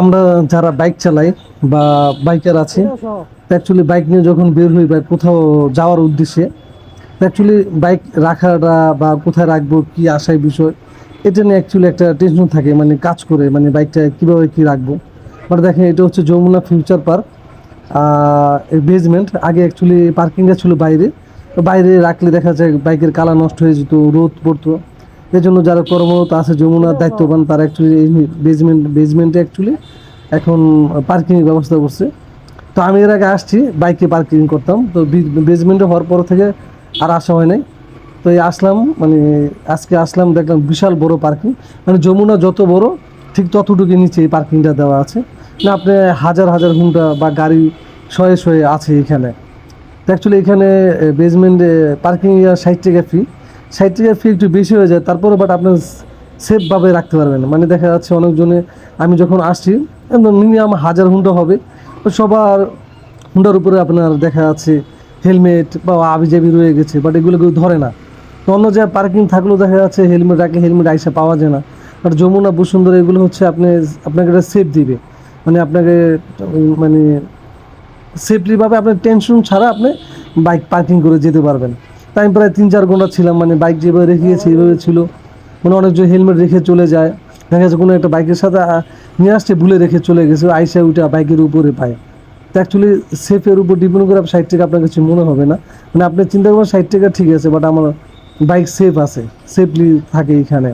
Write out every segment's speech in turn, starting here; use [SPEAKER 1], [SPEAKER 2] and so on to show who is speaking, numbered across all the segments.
[SPEAKER 1] আমরা যারা বাইক চালাই বা বাইকার আছে অ্যাকচুয়ালি বাইক নিয়ে যখন বের হই বা কোথাও যাওয়ার উদ্দেশ্যে অ্যাকচুয়ালি বাইক রাখাটা বা কোথায় রাখব, কি আশায় বিষয়, এটা নিয়ে অ্যাকচুয়ালি একটা টেনশন থাকে মানে কাজ করে মানে বাইকটা কীভাবে কী রাখব। মানে দেখেন, এটা হচ্ছে যমুনা ফিউচার পার্ক বেসমেন্ট আগে অ্যাকচুয়ালি পার্কিংটা ছিল বাইরে বাইরে রাখলে দেখা যায় বাইকের কালা নষ্ট হয়ে যেত, রোদ পড়তো। এই জন্য যারা কর্মরত আছে যমুনার দায়িত্ববান, তারা অ্যাকচুয়ালি এই বেসমেন্ট বেসমেন্টে অ্যাকচুয়ালি এখন পার্কিংয়ের ব্যবস্থা করছে। তো আমি এর আগে আসছি বাইকে পার্কিং করতাম। তো বেজমেন্টে হওয়ার পর থেকে আর আসা হয় নাই। তো এই আসলাম মানে আজকে আসলাম, দেখলাম বিশাল বড় পার্কিং মানে যমুনা যত বড়, ঠিক ততটুকু নিচে এই পার্কিংটা দেওয়া আছে। না, আপনি হাজার হাজার ঘণ্টা বা গাড়ি শয়ে শয়ে আছে এখানে। অ্যাকচুয়ালি এখানে বেজমেন্টে পার্কিং ষাট টাকা ফি ষাট টাকা ফি একটু বেশি হয়ে যায় তারপরে বাট আপনার সেফভাবে রাখতে পারবেন মানে দেখা যাচ্ছে অনেকজনে, আমি যখন আসছি মিনিমাম হাজার হুন্ডা হবে। সবার হুন্ডার উপরে আপনার দেখা যাচ্ছে হেলমেট বা আবিজাবি রয়ে গেছে বাট এগুলো কেউ ধরে না। তো অন্য জায়গায় পার্কিং থাকলেও দেখা যাচ্ছে হেলমেট রাখলে হেলমেট আইসা পাওয়া যায় না। বাট যমুনা, বসুন্ধরা, এগুলো হচ্ছে আপনি, আপনাকে এটা সেফ দিবে। মানে আপনাকে মানে সেফলিভাবে আপনার টেনশন ছাড়া আপনি বাইক পার্কিং করে যেতে পারবেন। তাই প্রায় তিন চার ঘণ্টা ছিলাম মানে বাইক যেভাবে রেখেছি এইভাবে ছিল। মানে অনেকজন হেলমেট রেখে চলে যায়। দেখা যাচ্ছে কোনো একটা বাইকের সাথে নিয়ে আসছে, ভুলে রেখে চলে গেছে, আইসা উঠে বাইকের উপরে পায়। তো অ্যাকচুয়ালি সেফের উপর ডিপেন্ড করে ষাট টাকা আপনার কাছে মনে হবে না। মানে আপনি চিন্তা করবেন ষাট টাকা ঠিক আছে বাট আমার বাইক সেফ আছে সেফলি থাকে এখানে।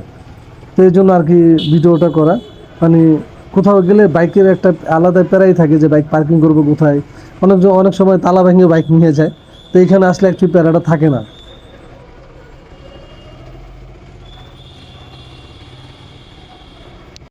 [SPEAKER 1] তো এই জন্য আর কি ভিডিওটা করা। মানে কোথাও গেলে বাইকের একটা আলাদা প্যারাই থাকে যে বাইক পার্কিং করব কোথায়। অনেক অনেক সময় তালা ভেঙে বাইক নিয়ে যায়। তো এখানে আসলে একটু প্যারাটা থাকে না।